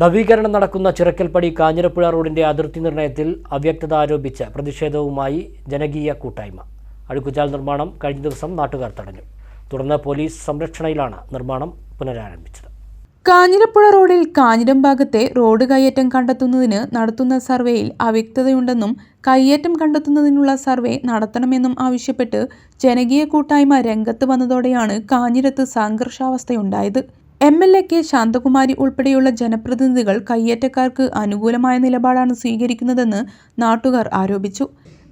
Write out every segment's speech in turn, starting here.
നവീകരണം നടക്കുന്ന ചിറക്കൽപ്പടി കാഞ്ഞിരപ്പുഴ റോഡിന്റെ അതിർത്തി നിർണയത്തിൽ അവ്യക്തത ആരോപിച്ച് പ്രതിഷേധവുമായി ജനകീയ കൂട്ടായ്മ. അഴുക്കുചാൽ നിർമ്മാണം കഴിഞ്ഞ ദിവസം നാട്ടുകാർ തടഞ്ഞു. തുടർന്ന് പോലീസ് സംരക്ഷണയിലാണ് നിർമ്മാണം പുനരാരംഭിച്ചത്. കാഞ്ഞിരപ്പുഴ റോഡിൽ കാഞ്ഞിരം ഭാഗത്തെ റോഡ് കയ്യേറ്റം കണ്ടെത്തുന്നതിന് നടത്തുന്ന സർവേയിൽ അവ്യക്തതയുണ്ടെന്നും കയ്യേറ്റം കണ്ടെത്തുന്നതിനുള്ള സർവേ നടത്തണമെന്നും ആവശ്യപ്പെട്ട് ജനകീയ കൂട്ടായ്മ രംഗത്ത് വന്നതോടെയാണ് കാഞ്ഞിരത്ത് സംഘർഷാവസ്ഥയുണ്ടായത്. M L A K Santhakumari ഉൾപ്പെടെയുള്ള ജനപ്രതിനിധികൾ കയ്യേറ്റക്കാർക്ക് അനുകൂലമായ നിലപാടാണ് സ്വീകരിക്കുന്നതെന്ന് നാട്ടുകാർ ആരോപിച്ചു.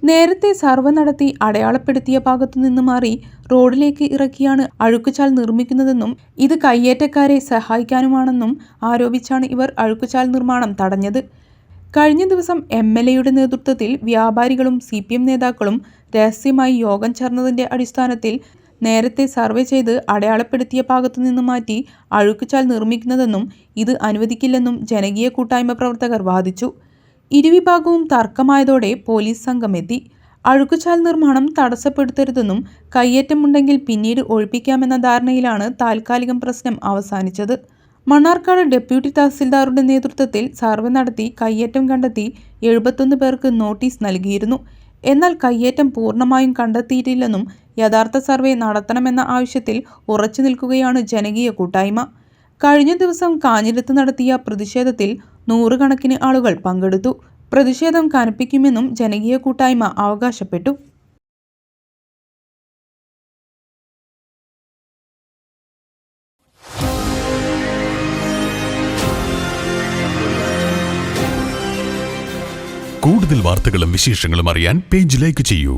നേരത്തെ സർവ നടത്തി അടയാളപ്പെടുത്തിയ ഭാഗത്തുനിന്ന് മാറി റോഡിലേക്ക് ഇറക്കിയാണ് അഴുക്കുചാൽ നിർമ്മിക്കുന്നതെന്നും ഇത് കയ്യേറ്റക്കാരെ സഹായിക്കാനുമാണെന്നും ആരോപിച്ചാണ് ഇവർ അഴുക്കുചാൽ നിർമ്മാണം തടഞ്ഞത്. കഴിഞ്ഞ ദിവസം എം എൽ എയുടെ നേതൃത്വത്തിൽ വ്യാപാരികളും സി പി എം നേതാക്കളും രഹസ്യമായി യോഗം ചേർന്നതിന്റെ അടിസ്ഥാനത്തിൽ നേരത്തെ സർവേ ചെയ്ത് അടയാളപ്പെടുത്തിയ ഭാഗത്തു നിന്ന് മാറ്റി അഴുക്കുചാൽ നിർമ്മിക്കുന്നതെന്നും ഇത് അനുവദിക്കില്ലെന്നും ജനകീയ കൂട്ടായ്മ പ്രവർത്തകർ വാദിച്ചു. ഇരുവിഭാഗവും തർക്കമായതോടെ പോലീസ് സംഘം എത്തി അഴുക്കുചാൽ നിർമ്മാണം തടസ്സപ്പെടുത്തരുതെന്നും കയ്യേറ്റമുണ്ടെങ്കിൽ പിന്നീട് ഒഴിപ്പിക്കാമെന്ന ധാരണയിലാണ് താൽക്കാലികം പ്രശ്നം അവസാനിച്ചത്. മണ്ണാർക്കാട് ഡെപ്യൂട്ടി തഹസിൽദാറുടെ നേതൃത്വത്തിൽ സർവേ നടത്തി കയ്യേറ്റം കണ്ടെത്തി എഴുപത്തൊന്ന് പേർക്ക് നോട്ടീസ് നൽകിയിരുന്നു. എന്നാൽ കയ്യേറ്റം പൂർണമായും കണ്ടെത്തിയിട്ടില്ലെന്നും യഥാർത്ഥ സർവേ നടത്തണമെന്ന ആവശ്യത്തിൽ ഉറച്ചു നിൽക്കുകയാണ് ജനകീയ കൂട്ടായ്മ. കഴിഞ്ഞ ദിവസം കാഞ്ഞിരത്ത് നടത്തിയ പ്രതിഷേധത്തിൽ നൂറുകണക്കിന് ആളുകൾ പങ്കെടുത്തു. പ്രതിഷേധം കനപ്പിക്കുമെന്നും ജനകീയ കൂട്ടായ്മ അവകാശപ്പെട്ടു. കൂടുതൽ വാർത്തകളും വിശേഷങ്ങളും അറിയാൻ പേജ് ലൈക്ക് ചെയ്യൂ.